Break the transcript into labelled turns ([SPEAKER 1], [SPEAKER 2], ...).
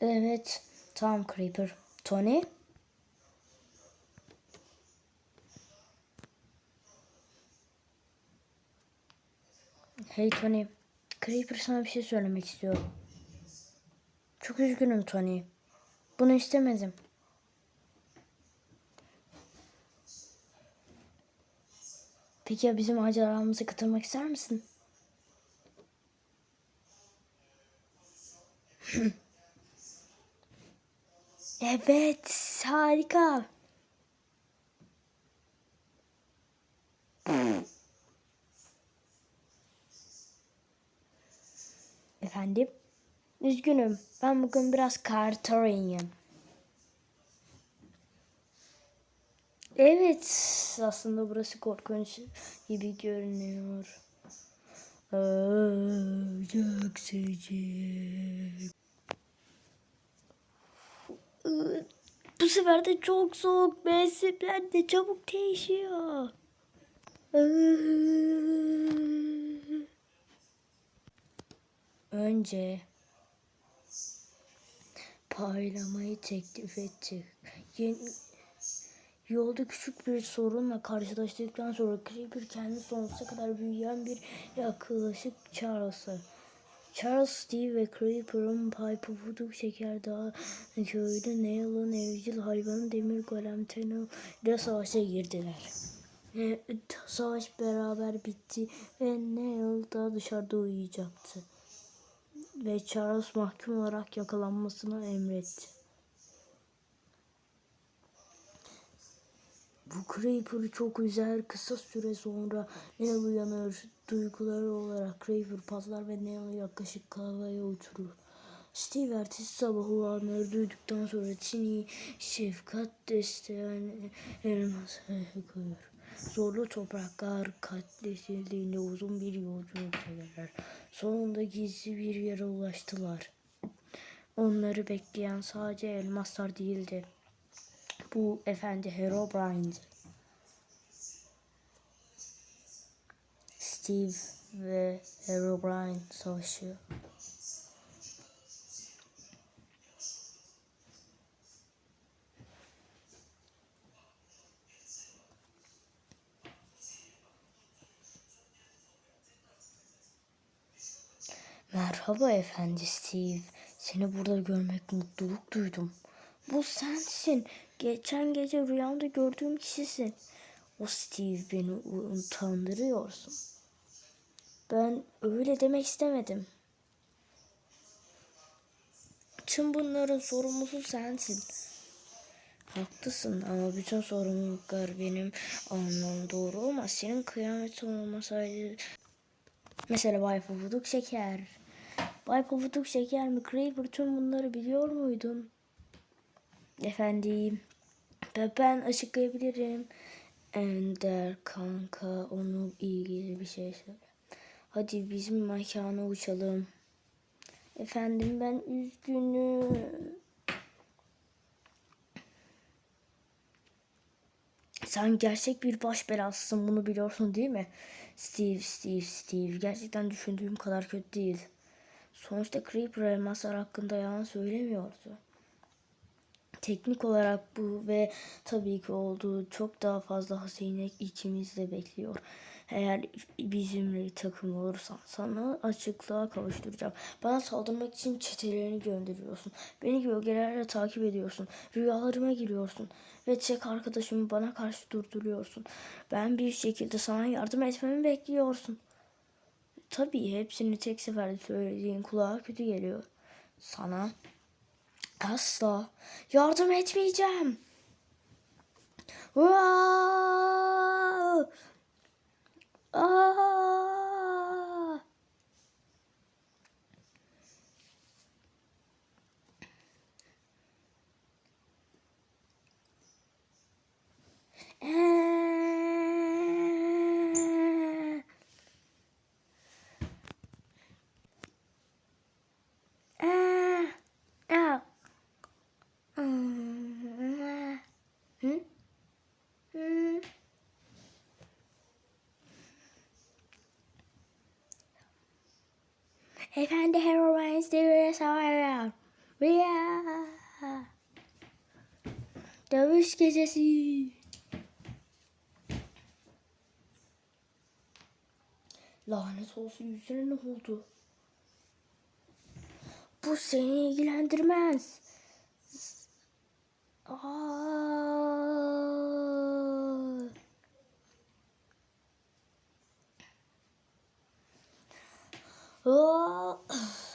[SPEAKER 1] Evet. Tamam Creeper. Tony? Hey Tony. Creeper sana bir şey söylemek istiyorum. Çok üzgünüm Tony. Bunu istemedim. Peki ya bizim maceramıza katılmak ister misin? evet, harika. Efendim? Üzgünüm. Ben bugün biraz kartarıyım. Evet. Aslında burası korkunç gibi görünüyor. Aa, çok sıcak. Bu sefer de çok soğuk. Mevsimler de çabuk değişiyor. Önce paylamayı teklif etti. Yeni, yolda küçük bir sorunla karşılaştıktan sonra Creeper kendi sonsuza kadar büyüyen bir yaklaşık Charles'a. Charles, Steve ve Creeper'ın Pipe Voodoo Şeker Dağı köyde Neil'ın evcil hayvanı Demir Golem Tenno ile savaşa girdiler. Ve savaş beraber bitti ve Neil da dışarıda uyuyacaktı ve Charles mahkum olarak yakalanmasını emretti. Bu Creeper çok üzer. Kısa süre sonra Neil uyanır. Duyguları olarak Creeper patlar ve Neil'i yaklaşık havaya uçurur. Steve ertesi sabah olanları duyduktan sonra Tini şefkat desteğini elmas koyuyor. Zorlu topraklar katledildiğinde uzun bir yolculuk çekerler. Sonunda gizli bir yere ulaştılar. Onları bekleyen sadece elmaslar değildi. Bu efendi Herobrine'di. Steve ve Herobrine savaşıyor. Merhaba efendi Steve. Seni burada görmek mutluluk duydum. Bu sensin. Geçen gece rüyamda gördüğüm kişisin. O Steve beni utandırıyorsun. Ben öyle demek istemedim. Tüm bunların sorumlusu sensin. Haklısın ama bütün sorumluluklar benim almam doğru olmaz. Senin kıyamet olmasaydı Mesela Bay Pufuduk Şeker. Bay Pufuduk Şeker mi? Creeper tüm bunları biliyor muydun? Efendim. Ben açıklayabilirim. Ender kanka onu ilgili bir şey söyle. Hadi bizim mekana uçalım. Efendim ben üzgünüm. Sen gerçek bir baş belasısın bunu biliyorsun değil mi? Steve, Steve, Steve. Gerçekten düşündüğüm kadar kötü değil. Sonuçta Creeper elmaslar hakkında yalan söylemiyordu. Teknik olarak bu ve tabii ki olduğu çok daha fazla hazine içimizde bekliyor. Eğer bizimle takım olursan sana açıklığa kavuşturacağım. Bana saldırmak için çetelerini gönderiyorsun. Beni gölgelerle takip ediyorsun. Rüyalarıma giriyorsun. Ve tek arkadaşımı bana karşı durduruyorsun. Ben bir şekilde sana yardım etmemi bekliyorsun. Tabii hepsini tek seferde söylediğin kulağa kötü geliyor. Sana asla yardım etmeyeceğim. Wow! Efendi Heroines devire savaşıyor. Via. Dövüş gecesi. Lanet olsun yüzüne ne oldu? Bu seni ilgilendirmez. Aa. Aa.